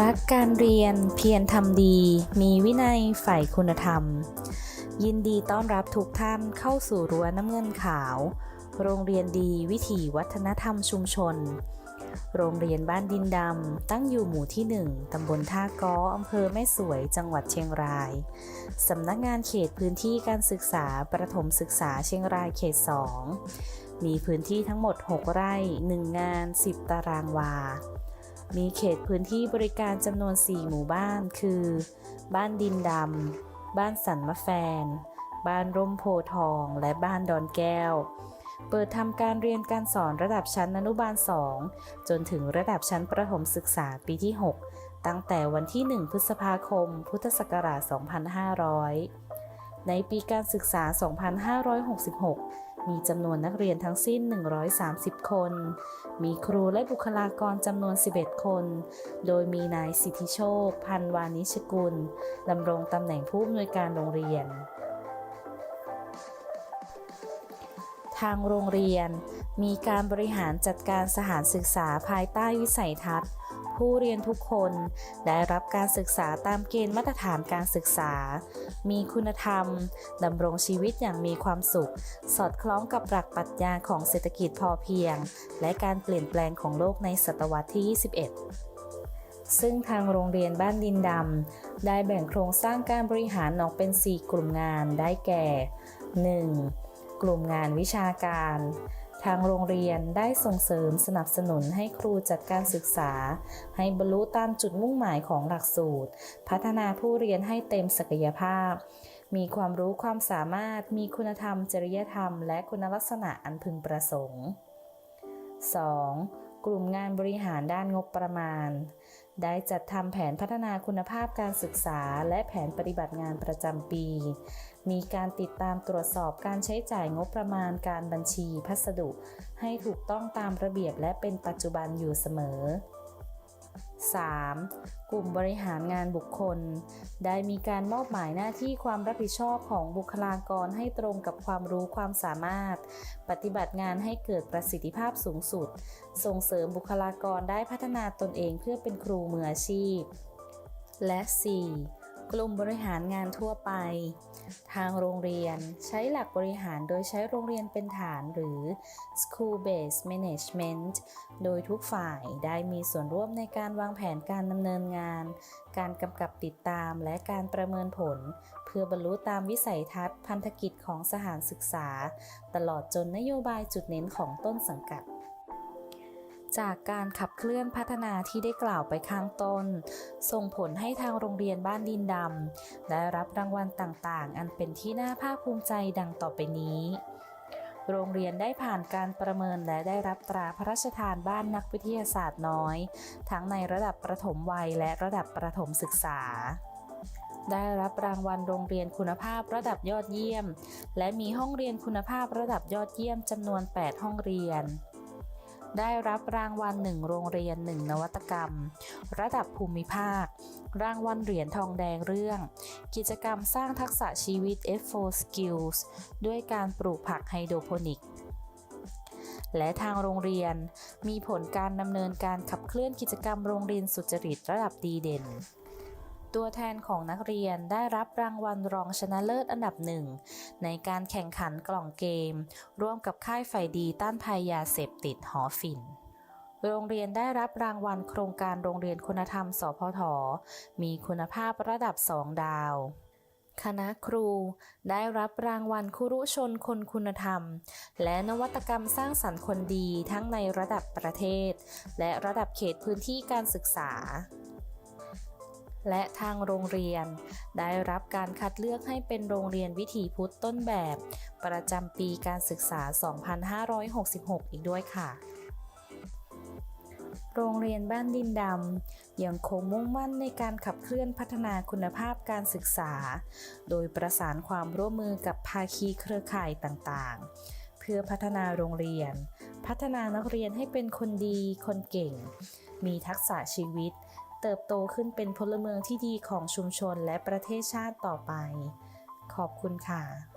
รักการเรียนเพียรทำดี มีวินัยใฝ่คุณธรรม ยินดีต้อนรับทุกท่านเข้าสู่รั้วน้ำเงินขาว โรงเรียนดีวิถีวัฒนธรรมชุมชน โรงเรียนบ้านดินดำ ตั้งอยู่หมู่ที่ 1 ตำบลท่าก้ออำเภอแม่สวยจังหวัดเชียงราย สำนักงานเขตพื้นที่การศึกษาประถมศึกษาเชียงรายเขต 2 มีพื้นที่ทั้งหมด 6 ไร่ 1 งาน 10 ตารางวา มีเขตพื้นที่บริการจำนวน 4 หมู่บ้าน คือ บ้านดินดำ บ้านสันมะแฟน บ้านร่มโพทอง และบ้านดอนแก้ว เปิดทำการเรียนการสอนระดับชั้นอนุบาล 2 จนถึงระดับชั้นประถมศึกษาปีที่ 6 ตั้งแต่วันที่ 1 พฤษภาคม พุทธศักราช 2500 ในปีการศึกษา 2566 มีจำนวนนักเรียนทั้งสิ้น 130 คน มีครูและบุคลากรจำนวน 11 คน โดยมีนายสิทธิโชค พันวานิชกุลดำรงตำแหน่งผู้อำนวยการโรงเรียน ทางโรงเรียนมีการบริหารจัดการสถานศึกษาภายใต้วิสัยทัศน์ ผู้เรียนทุกคนได้รับการศึกษาตามเกณฑ์มาตรฐานการศึกษา มีคุณธรรมดำรงชีวิตอย่างมีความสุข สอดคล้องกับหลักปรัชญาของเศรษฐกิจพอเพียง และการเปลี่ยนแปลงของโลกในศตวรรษที่ 21ซึ่งทางโรงเรียนบ้านดินดำ ได้แบ่งโครงสร้างการบริหารออกเป็น 4 กลุ่มงานได้แก่ 1. กลุ่มงานวิชาการ ทางโรงเรียนได้ส่งเสริมสนับสนุนให้ครูจัดการศึกษา ให้บรรลุตามจุดมุ่งหมายของหลักสูตร พัฒนาผู้เรียนให้เต็มศักยภาพ มีความรู้ความสามารถ มีคุณธรรม จริยธรรม และคุณลักษณะอันพึงประสงค์ 2. กลุ่มงานบริหารด้านงบประมาณ ได้จัดทำแผนพัฒนาคุณภาพการศึกษา และแผนปฏิบัติงานประจำปี มีการติดตามตรวจสอบการใช้จ่ายงบประมาณการบัญชีพัสดุ ให้ถูกต้องตามระเบียบและเป็นปัจจุบันอยู่เสมอ 3. กลุ่มบริหารงานบุคคล ได้มีการมอบหมายหน้าที่ความรับผิดชอบของบุคลากรให้ตรงกับความรู้ความสามารถ ปฏิบัติงานให้เกิดประสิทธิภาพสูงสุด ส่งเสริมบุคลากรได้พัฒนาตนเองเพื่อเป็นครูมืออาชีพ และ 4. กลุ่มบริหารงานทั่วไป ทางโรงเรียนใช้หลักบริหารโดยใช้โรงเรียนเป็นฐานหรือ School Based Management โดยทุกฝ่ายได้มีส่วนร่วมในการวางแผนการดำเนินงาน การกำกับติดตามและการประเมินผล เพื่อบรรลุตามวิสัยทัศน์พันธกิจของสถานศึกษา ตลอดจนนโยบายจุดเน้นของต้นสังกัด จากการขับเคลื่อนพัฒนาที่ได้กล่าวไปข้างต้น ส่งผลให้ทางโรงเรียนบ้านดินดำได้รับรางวัลต่างๆ อันเป็นที่น่าภาคภูมิใจดังต่อไปนี้โรงเรียนได้ผ่านการประเมินและได้รับตราพระราชทานบ้านนักวิทยาศาสตร์น้อย ทั้งในระดับประถมวัยและระดับประถมศึกษา ได้รับรางวัลโรงเรียนคุณภาพระดับยอดเยี่ยม และมีห้องเรียนคุณภาพระดับยอดเยี่ยมจำนวน 8 ห้องเรียน ได้รับรางวัลหนึ่งโรงเรียนหนวัตกรรม ระดับภูมิภาค รางวัลเหรียญทองแดงเรื่อง กิจกรรมสร้างทักษะชีวิต F4 Skills ด้วยการปลูกผักไฮโดรโปนิกและทางโรงเรียนมีผลการดำเนินการขับเคลื่อนกิจกรรมโรงเรียนสุจริตระดับดีเด่น ตัวแทนของนักเรียนได้รับรางวัลรองชนะเลิศอันดับหนึ่ง ในการแข่งขันกล่องเกม ร่วมกับค่ายไฟดีต้านภัยยาเสพติดหอฝิ่นโรงเรียนได้รับรางวัลโครงการโรงเรียนคุณธรรม สพท มีคุณภาพระดับ2ดาว คณะครูได้รับรางวัลครุชนคนคุณธรรม และนวัตกรรมสร้างสรรค์คนดีทั้งในระดับประเทศ และระดับเขตพื้นที่การศึกษา และทางโรงเรียน ได้รับการคัดเลือกให้เป็นโรงเรียนวิถีพุทธต้นแบบ ประจำปีการศึกษา 2566 อีกด้วยค่ะโรงเรียนบ้านดินดำยังคงมุ่งมั่นในการขับเคลื่อนพัฒนาคุณภาพการศึกษา โดยประสานความร่วมมือกับภาคีเครือข่ายต่างๆ เพื่อพัฒนาโรงเรียน พัฒนานักเรียนให้เป็นคนดีคนเก่ง มีทักษะชีวิต เติบโตขึ้นเป็นพลเมืองที่ดีของชุมชนและประเทศชาติต่อไป ขอบคุณค่ะ